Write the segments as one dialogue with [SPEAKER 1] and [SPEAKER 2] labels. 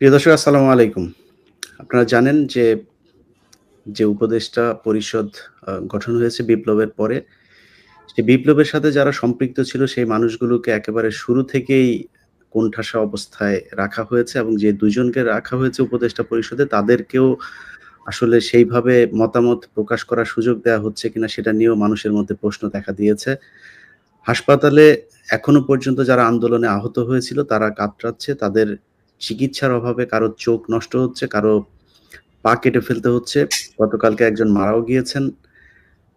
[SPEAKER 1] প্রিয় দর্শক আসসালামু আলাইকুম। আপনারা জানেন যে, যে উপদেষ্টা পরিষদ গঠন হয়েছে বিপ্লবের পরে, সে বিপ্লবের সাথে যারা সম্পৃক্ত ছিল সেই মানুষগুলোকে একেবারে শুরু থেকেই কোণঠাসা অবস্থায় রাখা হয়েছে এবং যে দুজনকে রাখা হয়েছে উপদেষ্টা পরিষদে তাদেরকেও আসলে সেইভাবে মতামত প্রকাশ করার সুযোগ দেয়া হচ্ছে কিনা সেটা নিয়েও মানুষের মধ্যে প্রশ্ন দেখা দিয়েছে। হাসপাতালে এখনও পর্যন্ত যারা আন্দোলনে আহত হয়েছিল তারা কাতরাচ্ছে। তাদের চিকিৎসার অভাবে কারও চোখ নষ্ট হচ্ছে, কারও পা কেটে ফেলতে হচ্ছে। গতকালকে একজন মারাও গিয়েছেন।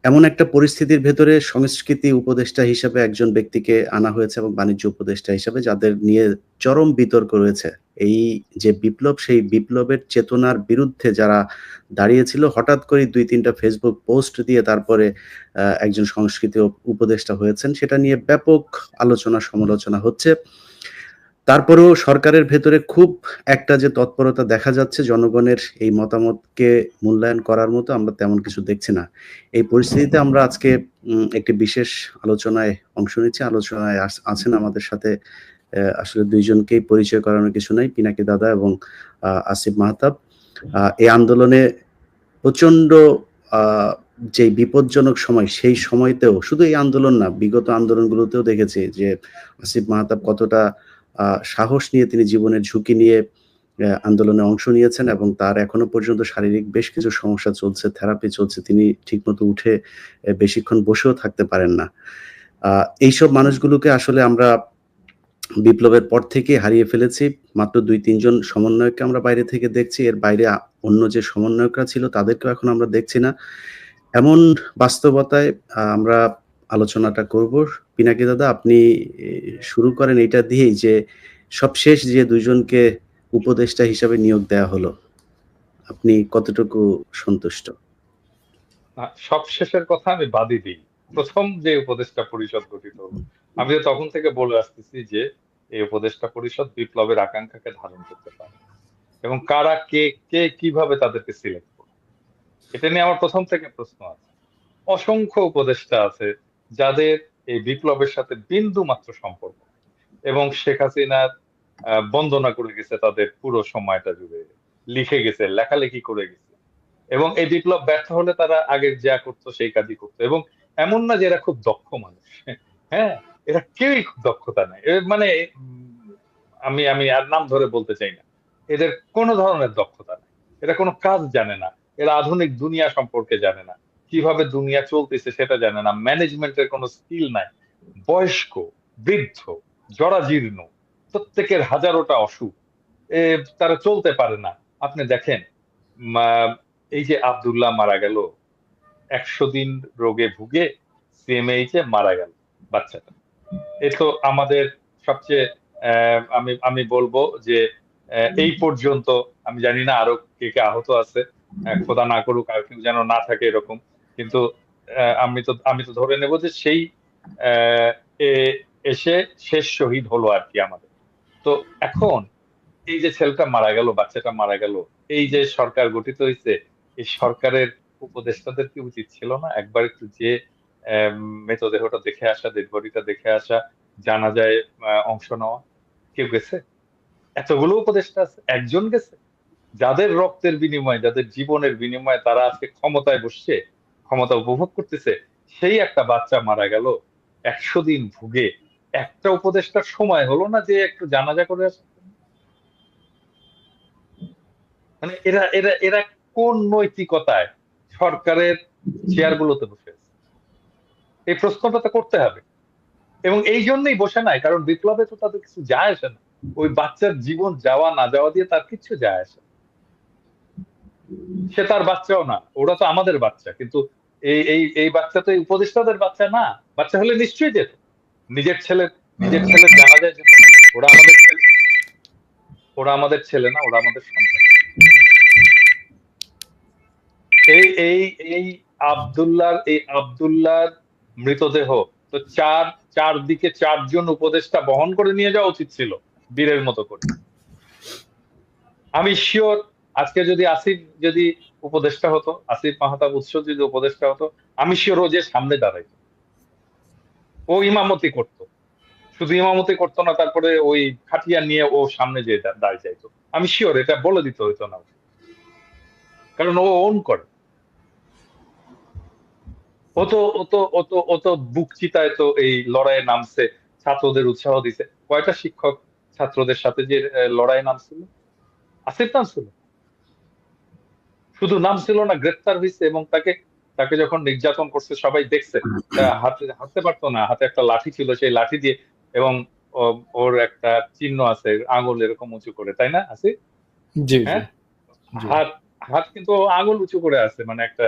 [SPEAKER 1] এমন একটা পরিস্থিতির ভেতরে সংস্কৃতি উপদেষ্টা হিসেবে একজন ব্যক্তিকে আনা হয়েছে এবং বাণিজ্য উপদেষ্টা হিসেবে যাদের নিয়ে চরম বিতর্ক রয়েছে। এই যে বিপ্লব সেই বিপ্লবের চেতনার বিরুদ্ধে যারা দাঁড়িয়েছিল হঠাৎ করেই দুই তিনটা ফেসবুক পোস্ট দিয়ে তারপরে একজন সংস্কৃতি উপ উপদেষ্টা হয়েছেন। সেটা নিয়ে ব্যাপক আলোচনা সমালোচনা হচ্ছে। তারপরেও সরকারের ভেতরে খুব একটা যে তৎপরতা দেখা যাচ্ছে জনগণের এই মতামতকে মূল্যায়ন করার মতো আমরা তেমন কিছু দেখছি না। এই পরিস্থিতিতে আমরা আজকে একটি বিশেষ আলোচনায় অংশ নিচ্ছি। আলোচনায় আছেন আমাদের সাথে আসলে দুইজনকেই পরিচয় করানোর কিছু নাই। পিনাকি দাদা এবং আসিফ মাহতাব। এই আন্দোলনে প্রচণ্ড যেই বিপজ্জনক সময় সেই সময়তেও শুধু এই আন্দোলন না, বিগত আন্দোলনগুলোতেও দেখেছি যে আসিফ মাহতাব কতটা আ সাহস নিয়ে তিনি জীবনের ঝুঁকি নিয়ে আন্দোলনে অংশ নিয়েছেন এবং তার এখনও পর্যন্ত শারীরিক বেশ কিছু সমস্যা চলছে, থেরাপি চলছে। তিনি ঠিকমতো উঠে বেশিক্ষণ বসেও থাকতে পারেন না। এইসব মানুষগুলোকে আসলে আমরা বিপ্লবের পর থেকেই হারিয়ে ফেলেছি। মাত্র ২-৩ জন সমন্বয়ককে আমরা বাইরে থেকে দেখছি। এর বাইরে অন্য যে সমন্বয়করা ছিল তাদেরকেও এখন আমরা দেখছি না। এমন বাস্তবতায় আমরা আলোচনাটা করব। পিনাকি দাদা আপনি শুরু করেন এইটা দিয়েই যে সবশেষ যে ২ জনকে উপদেষ্টা হিসাবে নিয়োগ দেয়া হলো। আপনি কতটুকু সন্তুষ্ট?
[SPEAKER 2] সবশেষের কথা আমি বাদই দিই। প্রথম যে উপদেষ্টা পরিষদ গঠিত হলো, আমি তখন থেকে বলে আসতেছি যে এই উপদেষ্টা পরিষদ বিপ্লবের আকাঙ্ক্ষাকে ধারণ করতে পারে। এবং কারা কে, কে কীভাবে তাদেরকে সিলেক্ট করবে। এটা নিয়ে আমার প্রথম থেকে প্রশ্ন আছে। অসংখ্য উপদেষ্টা আছে যাদের এই বিপ্লবের সাথে বিন্দু মাত্র সম্পর্ক এবং শেখ হাসিনার বন্দনা করে গেছে তাদের পুরো সময়টা জুড়ে। লিখে গেছে, লেখালেখি করে গেছে। এবং এই বিপ্লব ব্যর্থ হলে তারা আগে যা করত সেই কাজই করত। এবং এমন না যে এরা খুব দক্ষ মানুষ। হ্যাঁ? এরা কেউই খুব দক্ষতা নাই। মানে আমি আমি আর নাম ধরে বলতে চাই না। এদের কোন ধরনের দক্ষতা নাই। এরা কোন কাজ জানে না। এরা আধুনিক দুনিয়া সম্পর্কে জানে না। কীভাবে দুনিয়া চলতেছে সেটা জানে না। ম্যানেজমেন্ট এর কোন স্কিল নাই। বয়স্ক, বৃদ্ধ, জরাজীর্ণ, প্রত্যেকের হাজারোটা অসুখ। তারা চলতে পারে না। আপনি দেখেন এই যে আব্দুল্লাহ মারা গেল। ১০০ দিন রোগে ভুগে সিএমএইচ এ মারা গেল বাচ্চাটা। এ তো আমাদের সবচেয়ে আমি আমি বলব যে এই পর্যন্ত আমি জানি না আরও কে, কে আহত আছে। খোদা না করুক আর কেউ যেন না থাকে এরকম। কিন্তু আমি তো আমি তো ধরে নেব যে সেই এসে শেষ শহীদ হলো আরকি আমাদের। তো এখন এই যে ছেলেটা মারা গেল, বাচ্চাটা মারা গেল, এই যে সরকার গঠিত হইছে, এই সরকারের উপদেষ্টাদের কি উচিত ছিল না একবার একটু যেয়ে অ্যা মৃতদেহটা দেখে আসা, ডেড দেখে আসা, জানাজায় আ অংশ নেওয়া? কেউ গেছে? এতগুলো উপদেষ্টা আছে, একজন গেছে? যাদের রক্তের বিনিময়ে, যাদের জীবনের বিনিময়ে তারা আজকে ক্ষমতায় বসছে, ক্ষমতা উপভোগ করতেছে, সেই একটা বাচ্চা মারা গেল। ১০০ দিন ভুগে। একটা উপদেষ্টার সময় হলো না যে একটু জানাজা করে? মানে এরা এরা এরা কোন নৈতিকতায় সরকারের চেয়ার গুলোতে বসে এই প্রশ্নটা তো করতে হবে। এবং এই জন্যই বসে নাই কারণ বিপ্লবে তো তাদের কিছু যায় আসে না। ওই বাচ্চার জীবন যাওয়া না যাওয়া দিয়ে তার কিছু যায় আসে। সে তার বাচ্চাও না। ওরা তো আমাদের বাচ্চা। কিন্তু এই এই বাচ্চা তো উপদেষ্টাদের বাচ্চা না। বাচ্চা হলে নিশ্চয়ই যেত। নিজের ছেলে নিজের ছেলের জানাজায় যেত ওরা আমাদের ছেলে। ওরা আমাদের ছেলে না, ওরা আমাদের সন্তান। এই এই এই আব্দুল্লাহর এই আব্দুল্লাহর মৃতদেহ তো চার চারদিকে ৪ জন উপদেষ্টা বহন করে নিয়ে যাওয়া উচিত ছিল। বীরের মতো করে। আমি শিওর আজকে যদি আসিফ যদি উপদেষ্টা হতো, আসিফ মাহতাব উৎস যদি উপদেষ্টা হতো, আমি ও যে সামনে দাঁড়াইতো। ও ইমামতি করত। শুধু ইমামতি করত না তারপরে ওই খাটিয়া নিয়ে ও সামনে দা দাঁড়িয়ে যাইত। আমি শিওর এটা বলে দিতে হইতো না কারণ ও ওন করে ও তো ও তো ও তো ও তো বুক চিতায় তো এই লড়াইয়ে নামছে ছাত্রদের উৎসাহ দিছে কয়টা শিক্ষক ছাত্রদের সাথে যে আহ, লড়াইয়ে নামছিল আসিফ নামছিল শুধু নাম ছিল না গ্রেপ্তার হয়েছে এবং তাকে তাকে যখন নির্যাতন করছে সবাই দেখছে। হাতে হাঁটতে পারতো না হাতে একটা লাঠি ছিল সেই লাঠি দিয়ে এবং ওর একটা চিহ্ন আছে আঙুল এরকম উঁচু করে তাই না
[SPEAKER 3] জি
[SPEAKER 2] হ্যাঁ? হাত হাত কিন্তু আঙুল উঁচু করে আছে মানে একটা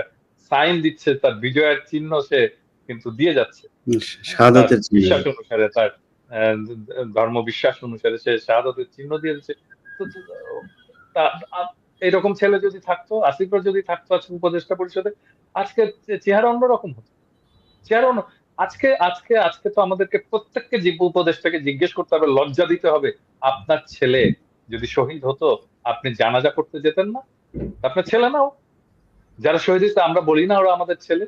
[SPEAKER 2] সাইন দিচ্ছে তার বিজয়ের চিহ্ন সে কিন্তু দিয়ে যাচ্ছে। বিশ্বাস অনুসারে তার ধর্ম বিশ্বাস অনুসারে সে শাহাদতের চিহ্ন দিয়ে দিচ্ছে। এইরকম ছেলে যদি থাকতো আসিফরা যদি থাকতো আজকে উপদেষ্টা পরিষদে আজকে চেহারা অন্যরকম হতো। চেহারা অন্য আজকে আজকে আজকে তো আমাদেরকে প্রত্যেককে যে উপদেশটাকে জিজ্ঞেস করতে হবে, লজ্জা দিতে হবে, আপনার ছেলে যদি শহীদ হতো, আপনি জানাজা করতে যেতেন না? আপনার ছেলে নাও যারা শহীদ হয়েছে, আমরা বলি না ওরা আমাদের ছেলে।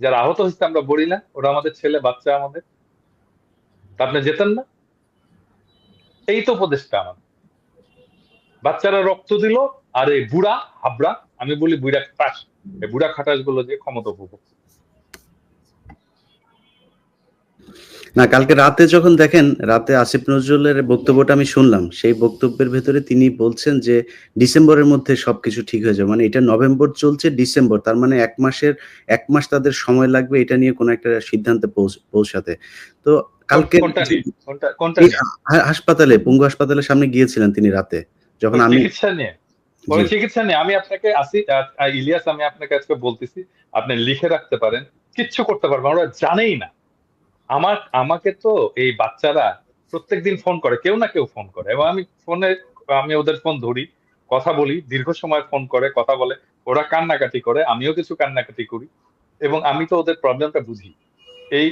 [SPEAKER 2] যারা আহত হয়েছে, আমরা বলি না, ওরা আমাদের ছেলে, বাচ্চা আমাদের। আপনি যেতেন না? এই তো উপদেশটা আমার বাচ্চারা রক্ত দিল আর এই বুড়া হাবড়া আমি বলি বুড়া খাটাস। এই বুড়া খাটাসগুলো যে ক্ষমতা উপভোগ
[SPEAKER 1] না কালকে রাতে যখন দেখেন রাতে আসিফ নজরুলের বক্তব্যটা আমি শুনলাম সেই বক্তব্যের ভেতরে তিনি বলছেন যে ডিসেম্বরের মধ্যে সবকিছু ঠিক হয়ে যাবে। মানে এটা নভেম্বর চলছে ডিসেম্বর। তার মানে এক মাসের এক মাস তাদের সময় লাগবে এটা নিয়ে কোনো একটা সিদ্ধান্তে পৌঁছাতে। তো কালকে হাসপাতালে পঙ্গু হাসপাতালের সামনে গিয়েছিলেন তিনি রাতে যখন আমি
[SPEAKER 2] চিকিৎসা। চিকিৎসা নিয়ে আমি আপনাকে আসি ইলিয়াস, আমি আপনাকে আজকে বলতেছি, আপনি লিখে রাখতে পারেন, কিচ্ছু করতে ওরা জানেই না। আমার, আমাকে তো এই বাচ্চারা ফোন করে, কেউ না কেউ ফোন করে, এবং আমি ফোনে, আমি ওদের ফোন ধরি, কথা বলি, দীর্ঘ সময় ফোন করে, কথা বলে, ওরা কান্নাকাটি করে, আমিও কিছু কান্নাকাটি করি, এবং আমি তো ওদের প্রবলেমটা বুঝি। এই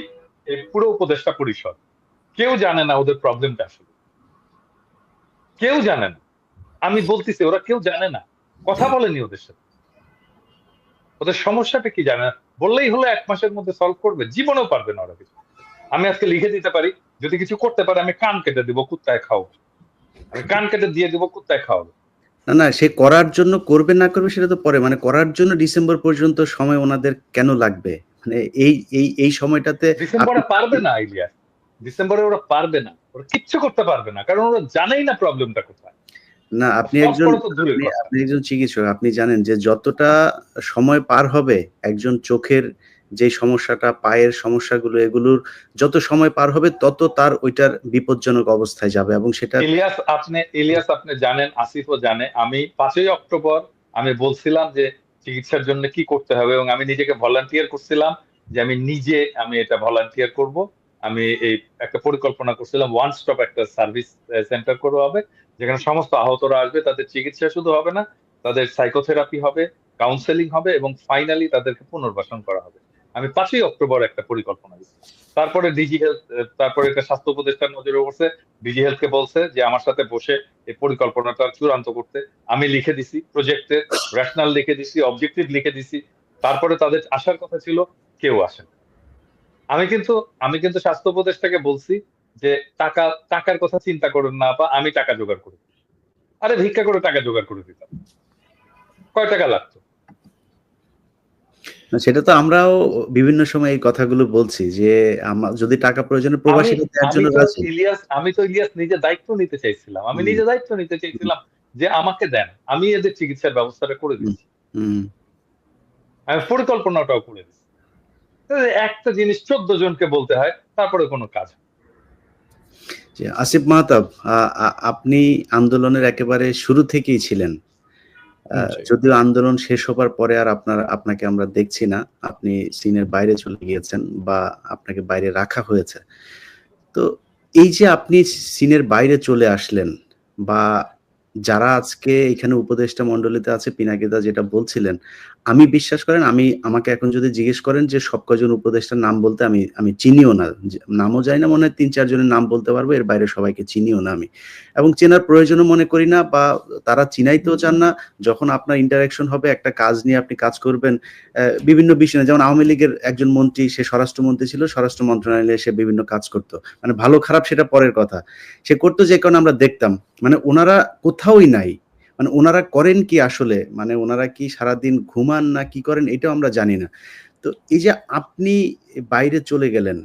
[SPEAKER 2] এই পুরো উপদেষ্টা পরিষদ, কেউ জানে না ওদের প্রবলেমটা আসলে। কেউ জানে না। আমি বলতেছি ওরা কেউ জানে না। কথা বলেনি ওদের সাথে। ওদের সমস্যাটা কি জানে বললেই হলো এক মাসের মধ্যে সলভ করবে জীবনেও পারবে না ওরা কিছু। আমি আজকে লিখে দিতে পারি যদি কিছু করতে পারে আমি কান কেটে দিব কুত্তায় খাও। আমি কান কেটে দিয়ে দিব কুত্তায় খাওয়াবো
[SPEAKER 1] না না সে করার জন্য করবে না করবে সেটা তো পরে। মানে করার জন্য ডিসেম্বর পর্যন্ত সময় ওনাদের কেন লাগবে? মানে এই এই এই সময়টাতে
[SPEAKER 2] ডিসেম্বরে পারবে না ইলিয়াস ডিসেম্বরে ওরা পারবে না। ওরা কিচ্ছু করতে পারবে না কারণ ওরা জানেই না প্রবলেমটা কোথায়।
[SPEAKER 1] না আপনি একজন আপনি একজন চিকিৎসক আপনি জানেন যে যতটা সময় পার হবে একজন চোখের যে সমস্যাটা পায়ের সমস্যাগুলো এগুলোর যত সময় পার হবে তত তার ওইটার বিপজ্জনক অবস্থায় যাবে এবং সেটা
[SPEAKER 2] ইলিয়াস আপনি ইলিয়াস আপনি জানেন আসিফও জানে। আমি পাঁচই অক্টোবর আমি বলছিলাম যে চিকিৎসার জন্য কি করতে হবে এবং আমি নিজেকে ভলান্টিয়ার করছিলাম যে আমি নিজে আমি এটা ভলান্টিয়ার করব। আমি এই একটা পরিকল্পনা করছিলাম ওয়ান স্টপ একটা সার্ভিস সেন্টার করব। হবে যেখানে সমস্ত আহতরা আসবে, তাদের চিকিৎসা শুধু হবে না, তাদের সাইকোথেরাপি হবে কাউন্সেলিং হবে এবং ফাইনালি তাদেরকে পুনর্বাসন করা হবে। আমি পাঁচই অক্টোবর একটা পরিকল্পনা দিচ্ছি। তারপরে ডিজি হেলথ তারপরে এটা স্বাস্থ্য উপদেষ্টার নজরে পড়ছে ডিজি হেলথকে বলছে যে, আমার সাথে বসে এই পরিকল্পনাটা চূড়ান্ত করতে আমি লিখে দিছি প্রজেক্টের রেশনাল লিখে দিছি অবজেক্টিভ লিখে দিছি। তারপরে তাদের আসার কথা ছিল, কেউ আসে। আমি কিন্তু আমি কিন্তু স্বাস্থ্য উপদেষ্টাকে বলছি যে টাকা টাকার কথা চিন্তা করেন না বা আমি টাকা জোগাড় করি আরে ভিক্ষা করে টাকা জোগাড় করে দিতাম কয় টাকা লাগতো?
[SPEAKER 1] সেটা তো আমরাও বিভিন্ন সময় এই কথাগুলো বলছি যে আমার যদি টাকা প্রয়োজনে প্রবাসীকে দেওয়ার জন্য রাজি।
[SPEAKER 2] ইলিয়াস আমি তো ইলিয়াস নিজে দায়িত্ব নিতে চাইছিলাম। আমি। নিজে দায়িত্ব নিতে চাইছিলাম যে আমাকে দেন। আমি এদের চিকিৎসার ব্যবস্থাটা করে দিচ্ছি।
[SPEAKER 1] হুম।
[SPEAKER 2] আমি পরিকল্পনাটাও করে দিচ্ছি। একটা জিনিস চোদ্দ জনকে বলতে হয় তারপরে কোনো কাজ।
[SPEAKER 1] যে আসিফ মাহতাব আপনি আন্দোলনের একেবারে শুরু থেকেই ছিলেন। যদিও আন্দোলন শেষ হবার পরে আর আপনার আপনাকে আমরা দেখছি না। আপনি সিনের বাইরে চলে গিয়েছেন বা আপনাকে বাইরে রাখা হয়েছে। তো এই যে আপনি সিনের বাইরে চলে আসলেন বা যারা আজকে এখানে উপদেষ্টা মণ্ডলীতে আছে, পিনাকিদা যেটা বলছিলেন, আমি বিশ্বাস করেন, আমি, আমাকে এখন যদি জিজ্ঞেস করেন যে সব কজন উপদেষ্টার নাম বলতে আমি আমি চিনিও না নামও জানি না, মনে হয় তিন, চারজনের নাম বলতে পারব, এর বাইরে সবাইকে চিনিও না আমি। এবং চেনার প্রয়োজনও মনে করি না, বা তারা চিনাইতেও চান না, যখন আপনার ইন্টারাকশন হবে, একটা কাজ নিয়ে আপনি কাজ করবেন বিভিন্ন বিষয় যেমন আওয়ামী লীগের একজন মন্ত্রী, সে স্বরাষ্ট্রমন্ত্রী ছিল, স্বরাষ্ট্র মন্ত্রণালয়ে সে বিভিন্ন কাজ করত। মানে ভালো খারাপ সেটা পরের কথা। সে করতো যে কারণে আমরা দেখতাম। মানে ওনারা কোথাও কোথাওই নাই। মানে ওনারা করেন কি আসলে? মানে ওনারা কি সারাদিন ঘুমান না কি করেন এটাও আমরা জানি না। তো এই যে আপনি বাইরে চলে গেলেন,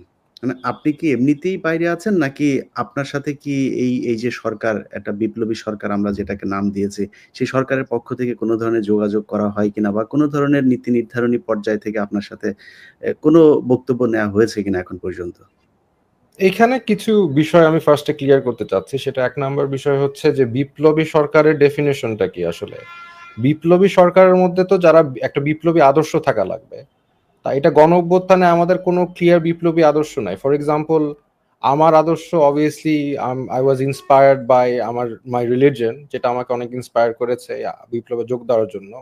[SPEAKER 1] মানে আপনি কি এমনিতেই বাইরে আছেন নাকি আপনার সাথে কি এই, এই যে সরকার একটা বিপ্লবী সরকার আমরা যেটাকে নাম দিয়েছি, সেই সরকারের পক্ষ থেকে কোনো ধরনের যোগাযোগ করা হয় কিনা বা কোনো ধরনের নীতি নির্ধারণী পর্যায় থেকে আপনার সাথে কোনো বক্তব্য নেওয়া হয়েছে কিনা এখন পর্যন্ত?
[SPEAKER 3] এখানে কিছু বিষয় আমি ফার্স্টে ক্লিয়ার করতে চাচ্ছি। সেটা এক নাম্বার বিষয় হচ্ছে যে, বিপ্লবী সরকারের ডেফিনিশনটা কি আসলে? বিপ্লবী সরকারের মধ্যে তো যারা একটা বিপ্লবী আদর্শ থাকা লাগবে। তা এটা গণ-অভ্যুত্থানে আমাদের কোনো ক্লিয়ার বিপ্লবী আদর্শ নাই। ফর এক্সাম্পল আমার আদর্শ obviously I was inspired by আমার মাই রিলিজিয়ন যেটা আমাকে অনেক ইন্সপায়ার করেছে বিপ্লবে যোগ দেওয়ার জন্য।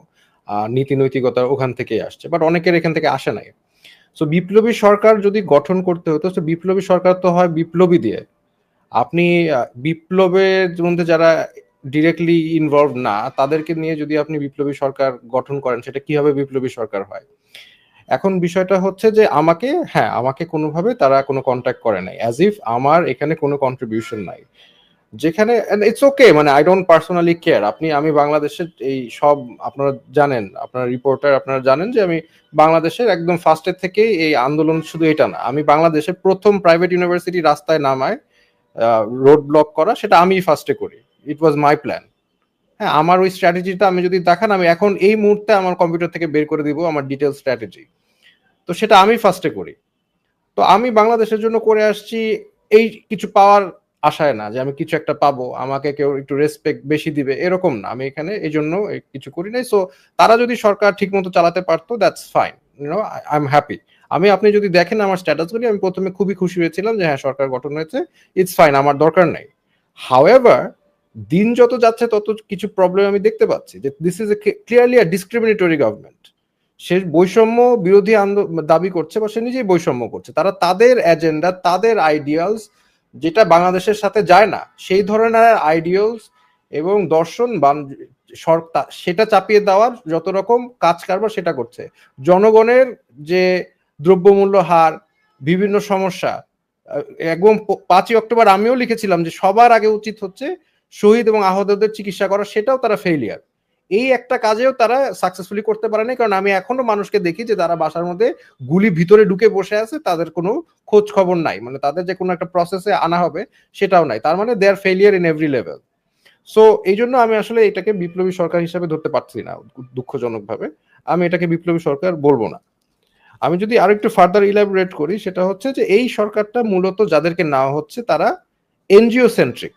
[SPEAKER 3] নীতি নৈতিকতা ওখান থেকেই আসছে। বাট অনেকের এখান থেকে আসে নাই। সো বিপ্লবী সরকার যদি গঠন করতে হতো সো বিপ্লবী সরকার তো হয় বিপ্লবী দিয়ে। আপনি বিপ্লবের মধ্যে যারা ডিরেক্টলি ইনভলভ না তাদেরকে নিয়ে যদি আপনি বিপ্লবী সরকার গঠন করেন সেটা কীভাবে বিপ্লবী সরকার হয়? এখন বিষয়টা হচ্ছে যে আমাকে হ্যাঁ, আমাকে কোনোভাবে তারা কোনো কন্ট্যাক্ট করে নাই। অ্যাজ ইফ আমার এখানে কোনো কন্ট্রিবিউশন নাই। যেখানে ইটস ওকে মানে আই ডোন্ট পার্সোনালি কেয়ার। আপনি আমি বাংলাদেশের এই সব আপনারা জানেন, আপনারা রিপোর্টার আপনারা জানেন যে আমি বাংলাদেশের একদম ফার্স্টের থেকেই এই আন্দোলন শুধু এটা না। আমি বাংলাদেশের প্রথম প্রাইভেট ইউনিভার্সিটি রাস্তায় নামায় রোড ব্লক করা সেটা আমিই ফার্স্টে করি। It was my plan. হ্যাঁ, আমার ওই স্ট্র্যাটেজিটা আমি যদি দেখান আমি এখন এই মুহূর্তে আমার কম্পিউটার থেকে বের করে দিব আমার ডিটেইলস স্ট্র্যাটেজি। তো সেটা আমি ফার্স্টে করি। তো আমি বাংলাদেশের জন্য করে আসছি এই কিছু পাওয়ার আশায় না যে আমি কিছু একটা পাবো, আমাকে কেউ একটু রেসপেক্ট বেশি দিবে এরকম না। আমি এখানে এই জন্য কিছু করি নাই। সো তারা যদি সরকার ঠিক মতো চালাতে পারতো that's fine. You know I am happy. আমি আপনি যদি দেখেন আমার স্ট্যাটাসগুলি আমি প্রথমে খুবই খুশি হয়েছিলাম যে হ্যাঁ, সরকার গঠন হয়েছে। ইটস ফাইন আমার দরকার নাই। হাউএভার দিন যত যাচ্ছে তত কিছু প্রবলেম আমি দেখতে পাচ্ছি যে this is a clearly a discriminatory government. সে বৈষম্য বিরোধী দাবি করছে বা সে নিজেই বৈষম্য করছে। তারা তাদের এজেন্ডা, তাদের আইডিয়ালস যেটা বাংলাদেশের সাথে যায় না, সেই ধরনের আইডিয়ালস এবং দর্শন সেটা চাপিয়ে দেওয়ার যত রকম কাজ কারবার সেটা করছে। জনগণের যে দ্রব্যমূল্য হার, বিভিন্ন সমস্যা একদম পাঁচই অক্টোবর আমিও লিখেছিলাম যে সবার আগে উচিত হচ্ছে শহীদ এবং আহতদের চিকিৎসা করা সেটাও তারা ফেইলিয়ার। এই একটা কাজেও তারা সাকসেসফুলি করতে পারে নাই। কারণ আমি এখনও মানুষকে দেখি যে তারা বাসার মধ্যে গুলি ভিতরে ঢুকে বসে আছে, তাদের কোনো খোঁজ খবর নাই। মানে তাদের যে কোনো একটা প্রসেসে আনা হবে, সেটাও নাই। তার মানে they are failure in every level. So এই জন্য আমি আসলে এটাকে বিপ্লবী সরকার হিসেবে ধরতে পারছি না, দুঃখজনকভাবে। আমি এটাকে বিপ্লবী সরকার বলব না। আমি যদি আরেকটু ফার্দার ইলাবোরেট করি, সেটা হচ্ছে যে এই সরকারটা মূলত যাদেরকে নেওয়া হচ্ছে, তারা এনজিও সেন্ট্রিক।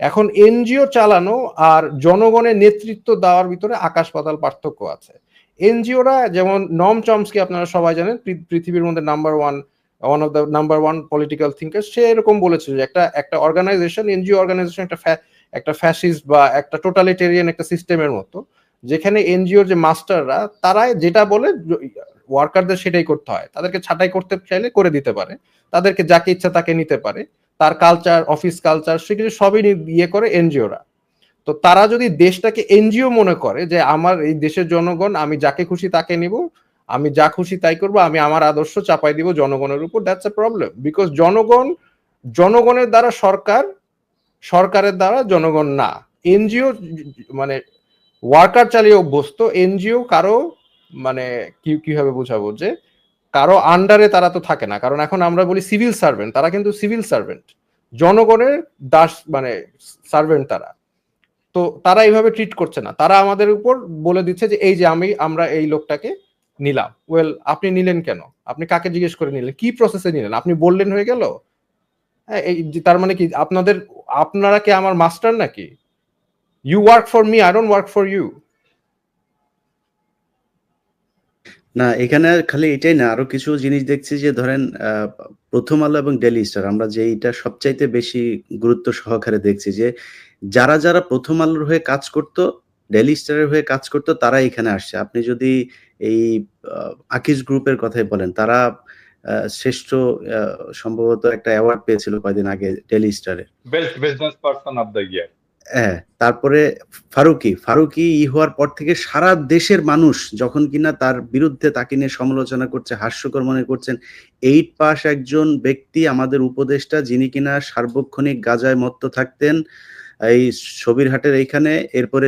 [SPEAKER 3] এখন এনজিও চালানো আর জনগণের নেতৃত্ব দেওয়ার ভিতরে আকাশ পাতাল পার্থক্য আছে। এনজিওরা যেমন নম চমস্কি আপনারা সবাই জানেন পৃথিবীর মধ্যে number one one of the number one political thinker সে এরকম বলেছিল যে একটা একটা অর্গানাইজেশন এনজিও অর্গানাইজেশন একটা একটা ফ্যাসিস্ট বা একটা টোটালিটেরিয়ান একটা সিস্টেমের মতো। যেখানে এনজিওর যে মাস্টাররা, তারাই যেটা বলে ওয়ার্কারদের সেটাই করতে হয়। তাদেরকে ছাঁটাই করতে চাইলে করে দিতে পারে। তাদেরকে যাকে ইচ্ছা তাকে নিতে পারে। তার কালচার, অফিস কালচার সেগুলো সবই ইয়ে করে এনজিওরা। তো তারা যদি দেশটাকে এনজিও মনে করে যে আমার এই দেশের জনগণ আমি যাকে খুশি তাকে নিব, আমি যা খুশি তাই করব, আমি আমার আদর্শ চাপাই দিব জনগণের উপর দ্যাটস আ প্রবলেম। বিকজ জনগণ জনগণের দ্বারা সরকার, সরকারের দ্বারা জনগণ না। এনজিও মানে ওয়ার্কার চালিয়ে অভ্যস্ত। এনজিও কারও মানে কি কীভাবে বোঝাবো যে কারও আন্ডারে তারা তো থাকে না। কারণ এখন আমরা বলি সিভিল সার্ভেন্ট তারা কিন্তু সিভিল সার্ভেন্ট। জনগণের দাস মানে সার্ভেন্ট তারা। তো তারা এইভাবে ট্রিট করছে না। তারা আমাদের উপর বলে দিচ্ছে যে এই যে আমি আমরা এই লোকটাকে নিলাম। ওয়েল আপনি নিলেন কেন? আপনি কাকে জিজ্ঞেস করে নিলেন? কি প্রসেসে নিলেন? আপনি বললেন হয়ে গেল? হ্যাঁ, এই তার মানে কি আপনাদের আপনারা কি আমার মাস্টার নাকি? You work for me, I don't work for you.
[SPEAKER 1] না, এখানে খালি এটাই না আরও কিছু জিনিস দেখছি যে ধরেন 'প্রথম আলো' এবং ডেলি স্টার' আমরা যেইটা সবচাইতে বেশি গুরুত্ব সহকারে দেখছি যে যারা, যারা 'প্রথম আলোর' হয়ে কাজ করত, 'ডেইলি স্টারের' হয়ে কাজ করত তারা এখানে আসছে। আপনি যদি এই আ আকিজ গ্রুপের কথাই বলেন তারা শ্রেষ্ঠ সম্ভবত একটা অ্যাওয়ার্ড পেয়েছিল কয়েকদিন আগে 'ডেইলি স্টারে'।
[SPEAKER 2] Best business person of the year.
[SPEAKER 1] হ্যাঁ, তারপরে ফারুকি ফারুকি ই হওয়ার পর থেকে সারা দেশের মানুষ যখন কিনা তার বিরুদ্ধে তাকে নিয়ে সমালোচনা করছে, হাস্যকর মনে করছেন। এইট পাস একজন ব্যক্তি আমাদের উপদেষ্টা যিনি কিনা সার্বক্ষণিক গাজায় মত্ত থাকতেন। এই ছবির হাটের এইখানে এরপরে